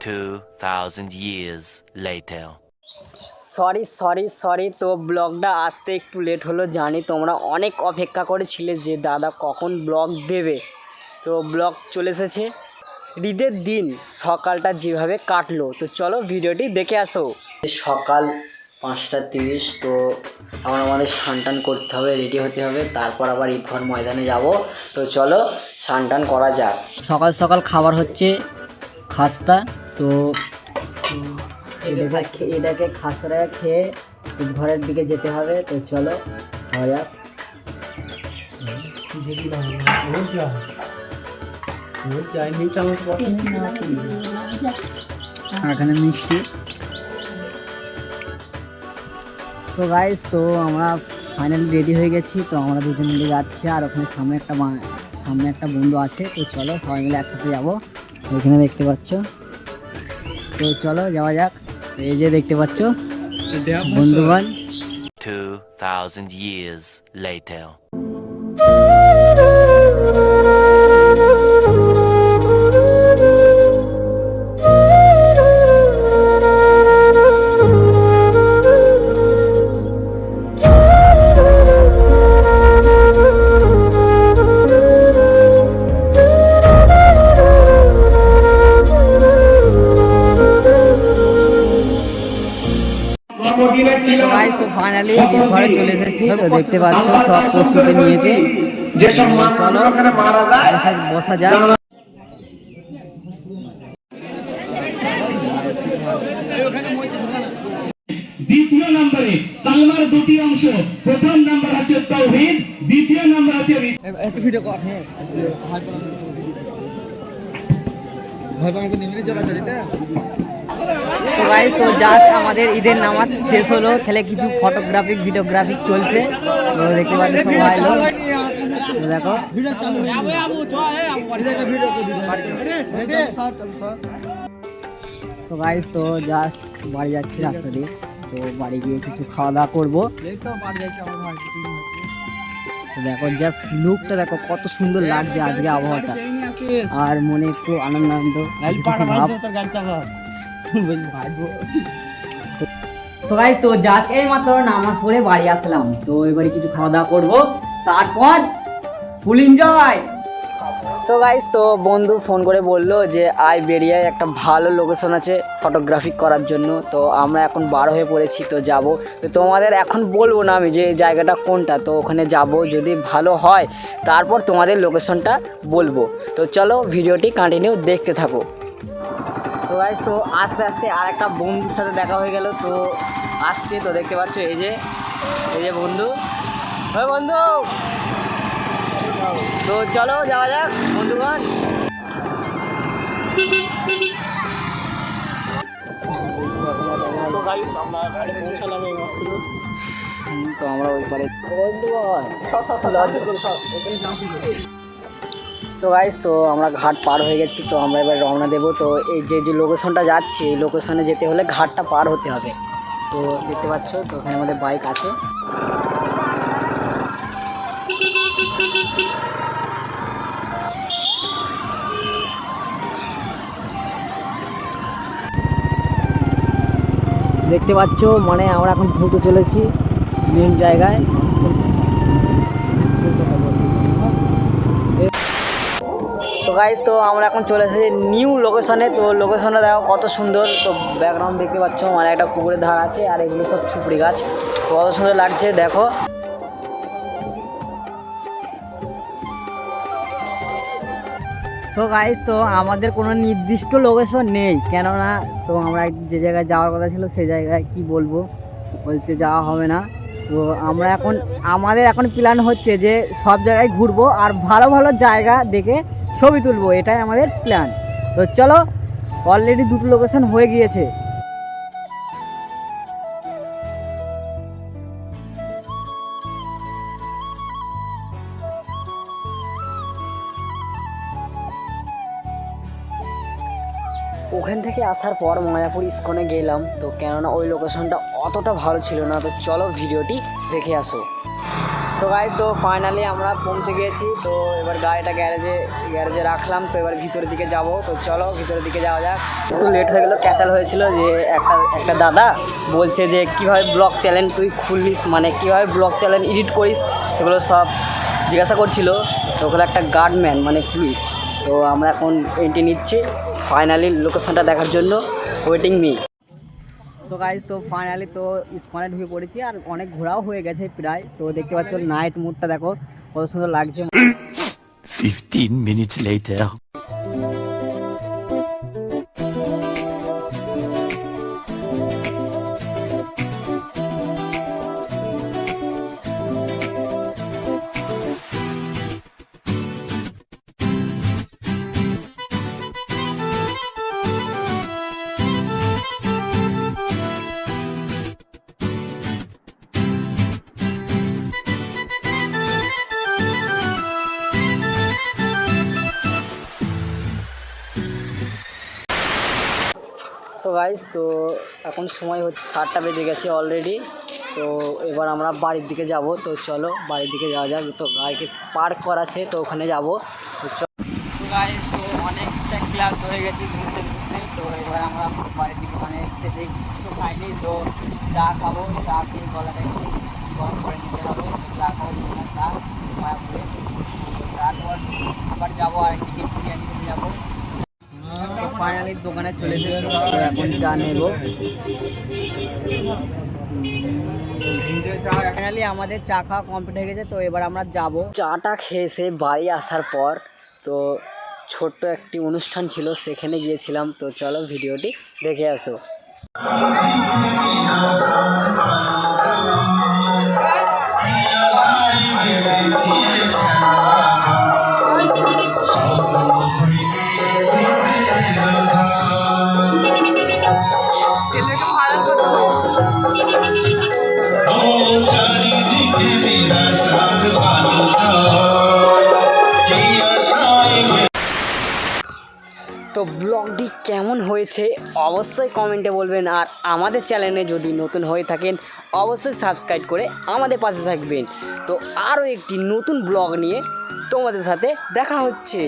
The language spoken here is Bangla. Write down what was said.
2,000 years later. Sorry sorry sorry তো ব্লগটা আসতে একটু লেট হলো জানি তোমরা অনেক অপেক্ষা করেছিলে যে দাদা কখন ব্লগ দেবে। তো ব্লগ চলে এসেছে। ঈদের দিন সকালটা যেভাবে কাটলো তো চলো ভিডিওটি দেখে আসো। সকাল পাঁচটা তিরিশ তো আমার আমাদের টান করতে হবে রেডি হতে হবে তারপর আবার ঈদঘর ময়দানে যাব। তো চলো টান করা যাক। সকাল সকাল খাবার হচ্ছে খাস্তা তো এটাকে এটাকে খাসরা খেয়ে ঘরের দিকে যেতে হবে তো চলো খাওয়া যাক। এখানে মিষ্টি। তো গাইস তো আমরা ফাইনালি রেডি হয়ে গেছি তো আমরা দুজন মিলে যাচ্ছি আর ওখানে সামনে একটা সামনে একটা বন্ধু আছে তো চলো সবাই মিলে একসাথে যাব। ওইখানে দেখতে পাচ্ছ। তো চলো যাওয়া যাক। এই যে দেখতে পাচ্ছ বন্ধুগণ Two thousand years later. Guys তো ফাইনালি ঘরে চলে এসেছি। তো দেখতে পাচ্ছ সব প্রস্তুতি নিয়েছে। চলো যায় বসা যাক। দ্বিতীয় নম্বরে কালমার দুটি অংশ। প্রথম নাম্বার আছে তৌহিদ দ্বিতীয় নাম্বার আছে তো তো জাস্ট আমাদের ঈদের নামাজ শেষ হলো। তাহলে কিছু ফটোগ্রাফিক ভিডিওগ্রাফিক চলছে। তো দেখতে পাচ্ছ সবাই লোক। দেখো। তো তো জাস্ট বাড়ি যাচ্ছি রাস্তা দিয়ে। তো বাড়ি গিয়ে কিছু খাওয়া দাওয়া করব। দেখো জাস্ট লুকটা দেখো, কত সুন্দর লাগছে আজকে আবহাওয়াটা। আর মনে একটু আনন্দ আনন্দ তো গাইস তো জাস্ট এই মাত্র নামাজ পড়ে বাড়ি আসলাম। তো এবারে কিছু খাওয়া দাওয়া করব। তারপর ফুল এনজয় সো গাইস তো বন্ধু ফোন করে বলল যে আই বেরিয়ায় একটা ভালো লোকেশন আছে ফটোগ্রাফি করার জন্য। তো আমরা এখন বার হয়ে পড়েছি, তো যাব। তো তোমাদের এখন বলব না আমি যে জায়গাটা কোনটা। তো ওখানে যাব যদি ভালো হয়। তারপর তোমাদের লোকেশনটা বলব। তো চলো ভিডিওটি কন্টিনিউ দেখতে থাকো। তো গাইস তো আস্তে আস্তে আর একটা বন্ধুর সাথে দেখা হয়ে গেল তো আসছে তো দেখতে পাচ্ছ এই যে এই যে বন্ধু ওই বন্ধু তো চলো যাওয়া যাক বন্ধুগণ তো আমরা ওই পারে বন্ধুগণ সো গাইস তো আমরা ঘাট পার হয়ে গেছি, তো আমরা এবার রওনা দেবো। তো এই যে যে লোকেশনটা যাচ্ছি, এই লোকেশনে যেতে হলে ঘাটটা পার হতে হবে। তো দেখতে পাচ্ছ, তো ওখানে আমাদের বাইক আছে। দেখতে পাচ্ছ মানে আমরা এখন ঢুকে চলেছি মেন জায়গায়। তো গাইস তো আমরা এখন চলে এসেছি নিউ লোকেশনে তো লোকেশনটা দেখো কত সুন্দর। তো ব্যাকগ্রাউন্ড দেখতে পাচ্ছ মানে একটা পুকুরের ধার আছে, আর এগুলো সব সুপুরি গাছ। কত সুন্দর লাগছে, দেখো। সো গাইস তো আমাদের কোনো নির্দিষ্ট লোকেশন নেই, কেননা তো আমরা যে জায়গায় যাওয়ার কথা ছিল সেই জায়গায় কি বলব? বলছে যাওয়া হবে না। তো আমরা এখন, আমাদের এখন প্ল্যান হচ্ছে যে সব জায়গায় ঘুরবো, আর ভালো ভালো জায়গা দেখে ছবি তুলবো, এটাই আমাদের প্ল্যান তো চলো অলরেডি দুটো লোকেশন হয়ে গিয়েছে। ওখান থেকে আসার পর মায়াপুর ইস্কনে গেলাম, তো কেননা ওই লোকেশনটা অতটা ভালো ছিল না, তো চলো ভিডিওটি দেখে আসো। তো গাইজ তো ফাইনালি আমরা পৌঁছে গিয়েছি তো এবার গাড়িটা গ্যারেজে গ্যারেজে রাখলাম। তো এবার ভিতরের দিকে যাব। তো চলো ভিতরের দিকে যাওয়া যাক। একটু লেট হয়ে গেলো ক্যাচাল হয়েছিল যে একটা একটা দাদা বলছে যে, কীভাবে ব্লগ চ্যানেল তুই খুললিস মানে কীভাবে ব্লগ চ্যানেল এডিট করিস? সেগুলো সব জিজ্ঞাসা করছিল। তো ওখানে একটা গার্ডম্যান মানে পুলিশ তো আমরা এখন এন্ট্রি নিচ্ছি। ফাইনালি লোকেশনটা দেখার জন্য। ওয়েটিং মি তো গাইজ তো ফাইনালি তো ইস্কনে ঢুকে পড়েছি আর অনেক ঘোরাও হয়ে গেছে প্রায় তো দেখতে পাচ্ছ নাইট মুডটা দেখো, কত সুন্দর লাগছে 15 মিনিটস later. সো গাইজ তো এখন সময় হচ্ছে সাতটা বেজে গেছে অলরেডি তো এবার আমরা বাড়ির দিকে যাব। তো চলো, বাড়ির দিকে যাওয়া যাক। তো গাড়িকে পার্ক করা আছে, তো ওখানে যাব। তো চলো গাইজ তো অনেকটা ক্লাস হয়ে গেছি ঘুরতে ঘুরতে। তো এবার আমরা বাড়ির দিকে মানে এসে তো খাইনি তো চা খাব। চা খেয়ে গলাটা একটু গরম করে নিতে হবে। চা খাব চা তারপর আবার যাব আর একদিকে বিরিয়ানি যাব। ফাইনালি দোকানে চলে এসেছি এখন চা নেব। ফাইনালি আমাদের চা খাওয়া কমপ্লিট হয়ে গেছে তো এবার আমরা যাব। চাটা খেয়ে এসে বাড়ি আসার পর তো ছোট্ট একটি অনুষ্ঠান ছিল সেখানে গিয়েছিলাম। তো চলো ভিডিওটি দেখে আসো। তো ব্লগটি কেমন হয়েছে অবশ্যই কমেন্টে বলবেন। আর আমাদের চ্যানেলে যদি নতুন হয়ে থাকেন, অবশ্যই সাবস্ক্রাইব করে আমাদের পাশে থাকবেন। তো আরও একটি নতুন ব্লগ নিয়ে তোমাদের সাথে দেখা হচ্ছে।